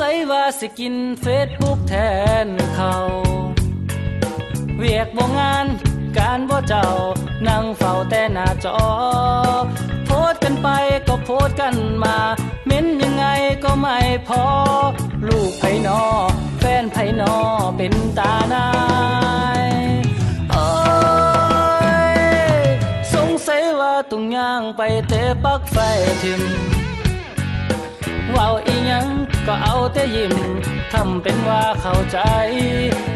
สัยว่าสิกินเฟซบุ๊กแทนเขาเวียกบ่งานการบ่เจ้านั่งเฝ้าแต่หน้าจอ โพสกันไปก็โพสกันมา เม้นยังไงก็ไม่พอ ลูกไผนอ แฟนไผนอเป็นตานายโอ้ยสงสัยว่าต้องย่างไปเตะปักไฟทิมว้าอีหยัง ก็เอาแต่ยิ้มทำเป็นว่าเข้าใจ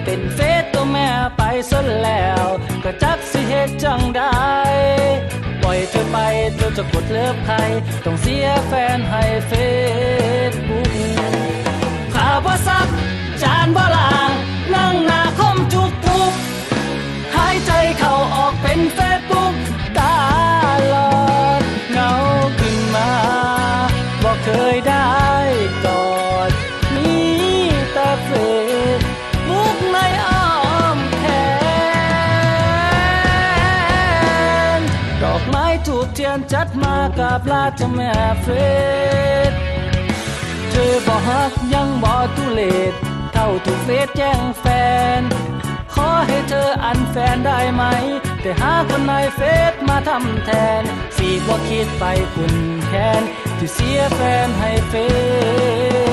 เป็นเฟซตัวแม่ไปซะแล้ว ก็จักสิเหตุจังได้ ปล่อยเธอไปเธอจะกดเลิฟใคร ต้องเสียแฟนให้เฟซบุ๊กูกเทียนจัดมากับลาเจ้าแม่เฟซเธอบ่ฮักยังบ่ทุเลศเท่าถูกเฟซแจ้งแฟน ขอให้เธออันแฟนได้ไหม แต่หาคนในเฟซมาทำแทน สีบ่คิดไปคุณแค้นที่เสียแฟนให้เฟซ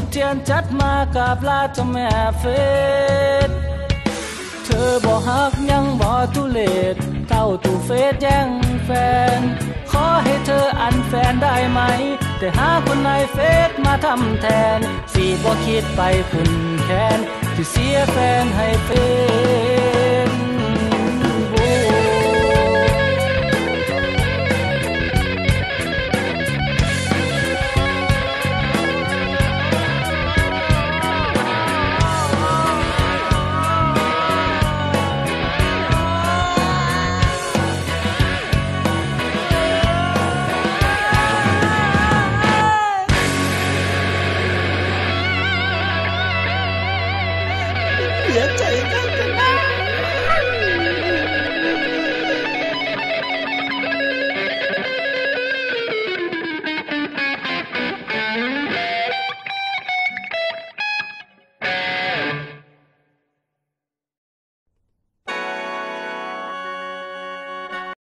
ูกเทียนจัดมากับลาเจ้าแม่เฟสเธอบ่ฮักยังบ่ทุเลศเต้าตูเฟสแย่งแฟน ขอให้เธออันแฟนได้ไหม แต่หาคนในเฟสมาทำแทน สีบ่คิดไปคุณแค้นที่เสียแฟนให้เฟส 人在干什